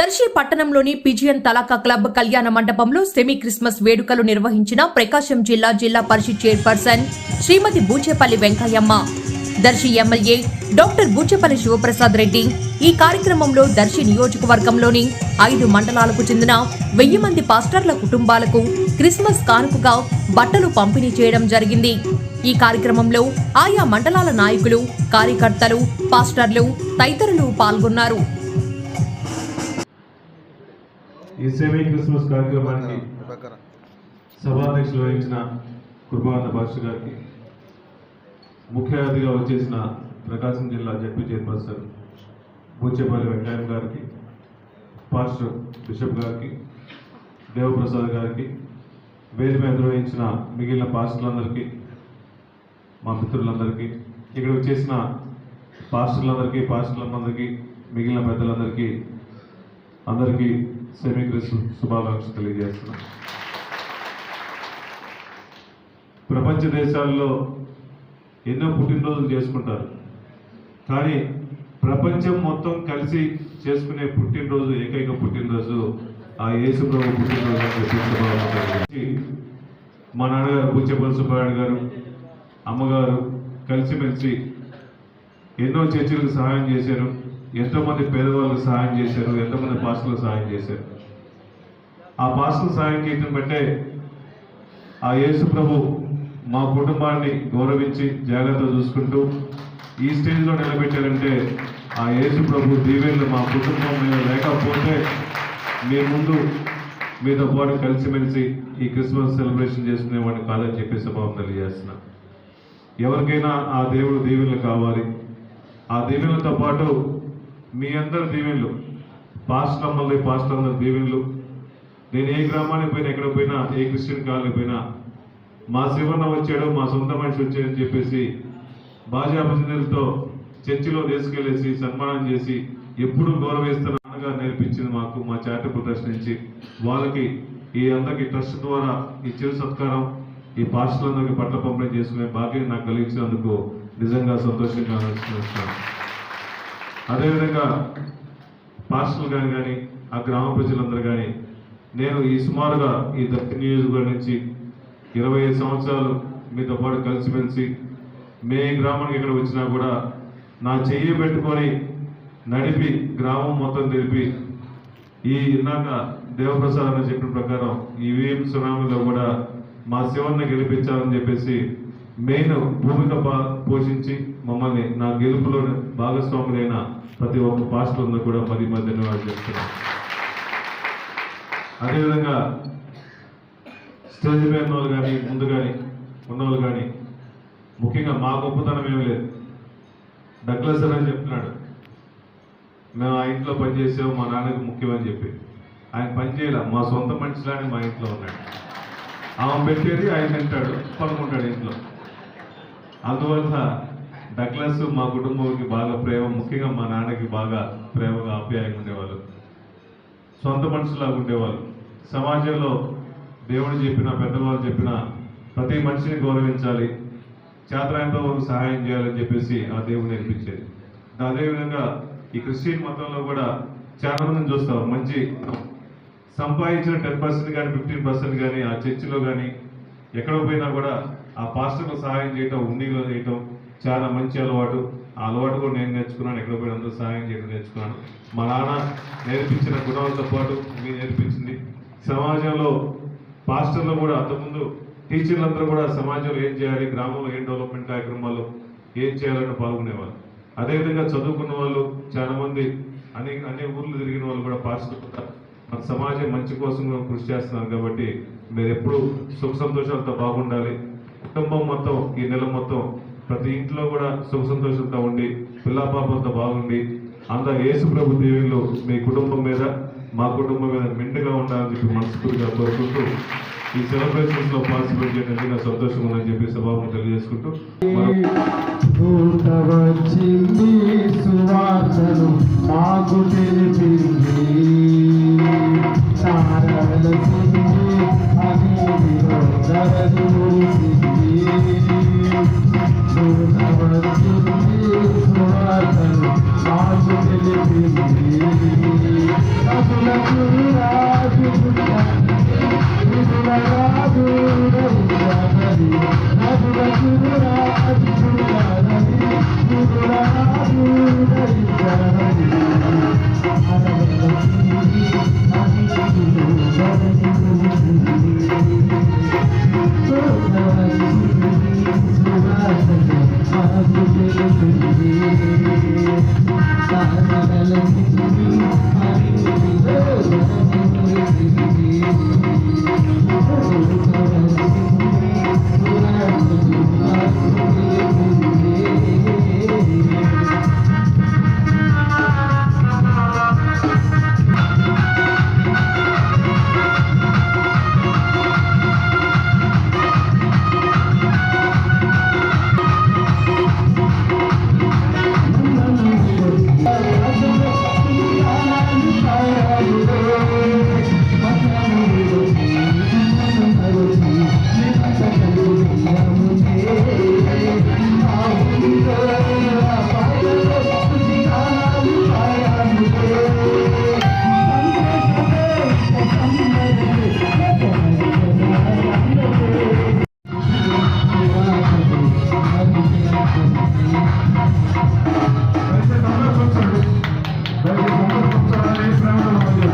దర్శి పట్టణంలోని pigeon తలాకా club కళ్యాణ మండపంలో సెమీ క్రిస్మస్ వేడుకలు నిర్వహించిన ప్రకాశం జిల్లా Zilla Parishad chairperson Srimati Buchepalli Venkayyamma. Darsi MLA doctor Buchepalli Sivaprasad Reddy ఈ కార్యక్రమంలో దర్శి నియోజకవర్గంలోని ఐదు మండలాలకు చెందిన వెయ్యి మంది పాస్టర్ల కుటుంబాలకు క్రిస్మస్ కానుకగా బట్టలు పంపిణీ చేయడం జరిగింది. ఈ కార్యక్రమంలో ఆయా మండలాల నాయకులు కార్యకర్తలు పాస్టర్లు తదితరులు పాల్గొన్నారు. ఈ సెమీ క్రిస్మస్ కార్యక్రమానికి సభాధ్యక్షులు వహించిన కృపానంద భాష గారికి ముఖ్య అతిథిగా వచ్చేసిన ప్రకాశం జిల్లా జడ్పీ చైర్పర్సన్ బూచేపల్లి వెంకయ్య గారికి పాస్టర్ బిషప్ గారికి దేవప్రసాద్ గారికి వేది మీద నిర్వహించిన మిగిలిన పాస్టర్లందరికీ మా మిత్రులందరికీ ఇక్కడ వచ్చేసిన పాస్టర్లందరికీ పాస్టర్లందరికీ మిగిలిన పెద్దలందరికీ అందరికీ సెమీ క్రిస్మస్ శుభాకాంక్షలు తెలియజేస్తున్నాం. ప్రపంచ దేశాల్లో ఎన్నో పుట్టినరోజులు చేసుకుంటారు. కానీ ప్రపంచం మొత్తం కలిసి చేసుకునే పుట్టినరోజు ఏకైక పుట్టినరోజు ఆ యేసు ప్రభు పుట్టినరోజు అని మా నాన్నగారు బుచ్చేపల్లి సుబ్బారాయుడు గారు అమ్మగారు కలిసిమెలిసి ఎన్నో చర్చలకు సహాయం చేశారు. ఎంతోమంది పేదవాళ్ళకు సహాయం చేశారు ఎంతోమంది పాస్టర్లకు సహాయం చేశారు. ఆ పాస్టర్లకు సహాయం చేయడం బట్టే ఆ యేసు ప్రభు మా కుటుంబాన్ని గౌరవించి జాగ్రత్త చూసుకుంటూ ఈ స్టేజ్లో నిలబెట్టారంటే ఆ యేసు ప్రభు దీవెనలు మా కుటుంబం మీద లేకపోతే మీ ముందు మీతో పాటు కలిసిమెలిసి ఈ క్రిస్మస్ సెలబ్రేషన్ చేసుకునేవాడిని కాదని చెప్పి స్వభావం తెలియజేస్తున్నా. ఎవరికైనా ఆ దేవుడు దీవెనలు కావాలి. ఆ దీవెనలతో పాటు మీ అందరి దీవెనలు. పాస్టమ్మల్ని పాస్టర్ల దీవెన్లు. నేను ఏ గ్రామానికి పోయినా ఎక్కడ పోయినా ఏ క్రిస్టియన్ కాలనీ పోయినా మా శివన్న వచ్చాడు మా సొంత మనిషి వచ్చాడని చెప్పేసి బాజా చర్చిలో తీసుకెళ్ళేసి సన్మానం చేసి ఎప్పుడు గౌరవిస్తున్న నేర్పించింది మాకు మా చారిటబుల్ ట్రస్ట్ నుంచి. వాళ్ళకి ఈ అందరికి ట్రస్ట్ ద్వారా ఈ చిరు సత్కారం ఈ పాస్టర్లందరికీ పట్ల పంపిణీ చేసుకునే భాగ్యం నాకు కలిగించినందుకు నిజంగా సంతోషంగా అనుకుంటున్నాను అదేవిధంగా పాస్టర్లు కానీ కానీ ఆ గ్రామ ప్రజలందరూ కానీ నేను ఈ సుమారుగా ఈ దక్షిణ నియోజకవర్గం నుంచి ఇరవై ఐదు సంవత్సరాలు మీతో పాటు కలిసిమెలిసి మే గ్రామానికి ఇక్కడ వచ్చినా కూడా నా చెయ్యి పెట్టుకొని నడిపి గ్రామం మొత్తం తెలిపి ఈ ఇందాక దేవప్రసాద్ అని చెప్పిన ప్రకారం ఈ వీఎం సునామీలో కూడా మా శివన్ని గెలిపించాలని చెప్పేసి మెయిన్ భూమిక పా- పోషించి మమ్మల్ని నా గెలుపులో భాగస్వాములైన ప్రతి ఒక్క పాస్టర్లను కూడా మరి మరి ధన్యవాదాలు చేస్తున్నాను అదేవిధంగా స్టేజ్ మీద వాళ్ళు కానీ ముందు కానీ ఉన్నవాళ్ళు కానీ ముఖ్యంగా మా గొప్పతనం ఏమీ లేదు. డగ్లస్ అని చెప్తున్నాడు. మేము ఆ ఇంట్లో పనిచేసాము మా నాన్నకి ముఖ్యమని చెప్పి. ఆయన పనిచేయాల మా సొంత మనిషిలానే మా ఇంట్లో ఉన్నాడు. ఆమె పెట్టేది ఆయన తింటాడు పనుకుంటాడు ఇంట్లో. అందువల్ల డగ్లస్ మా కుటుంబంకి బాగా ప్రేమ ముఖ్యంగా మా నాన్నకి బాగా ప్రేమగా ఆప్యాయంగా ఉండేవాళ్ళు. సొంత మనుషులాగా ఉండేవాళ్ళు. సమాజంలో దేవుడు చెప్పిన పెద్దవాళ్ళు చెప్పిన ప్రతి మనిషిని గౌరవించాలి. చేతనాయంతో సహాయం చేయాలని చెప్పేసి ఆ దేవుడు నేర్పించేది. అదేవిధంగా ఈ క్రిస్టియన్ మతంలో కూడా చాలా మందిని చూస్తాం. మంచి సంపాదించిన టెన్ పర్సెంట్ కానీ ఫిఫ్టీన్ పర్సెంట్ కానీ ఆ చర్చిలో కానీ ఎక్కడ పోయినా కూడా ఆ పాస్టర్కు సహాయం చేయటం ఉండిలో చేయటం చాలా మంచి అలవాటు. ఆ అలవాటు కూడా నేను నేర్చుకున్నాను ఎక్కడ పోయి అందరూ సహాయం చేయడం నేర్చుకున్నాను. మా నాన్న నేర్పించిన గుణాలతో పాటు మీరు నేర్పించింది. సమాజంలో పాస్టర్లు కూడా అంతకుముందు టీచర్లందరూ కూడా సమాజంలో ఏం చేయాలి గ్రామంలో ఏం డెవలప్మెంట్ కార్యక్రమాలు ఏం చేయాలని పాల్గొనేవాళ్ళు. అదేవిధంగా చదువుకున్న వాళ్ళు చాలా మంది అనే ఊర్లు తిరిగిన వాళ్ళు కూడా పాస్టర్ మన సమాజం మంచి కోసం కృషి చేస్తున్నారు కాబట్టి మీరు ఎప్పుడు సుఖ సంతోషాలతో బాగుండాలి. కుటుంబం మొత్తం ఈ నెల మొత్తం ప్రతి ఇంట్లో కూడా సుఖ సంతోషంతో ఉండి పిల్లా పాపంతో బాగుండి అంతా యేసు ప్రభు దీవెనలు మీ కుటుంబం మీద మా కుటుంబం మీద మెండుగా ఉండాలని చెప్పి మనస్ఫూర్తిగా కోరుకుంటూ ఈ సెలబ్రేషన్స్లో పార్టిసిపేట్ చేయడానికి నాకు సంతోషం ఉందని చెప్పి సభాము తెలియజేసుకుంటూ మరో దూత మాకు Música సందర్భించాలి ప్రేమలో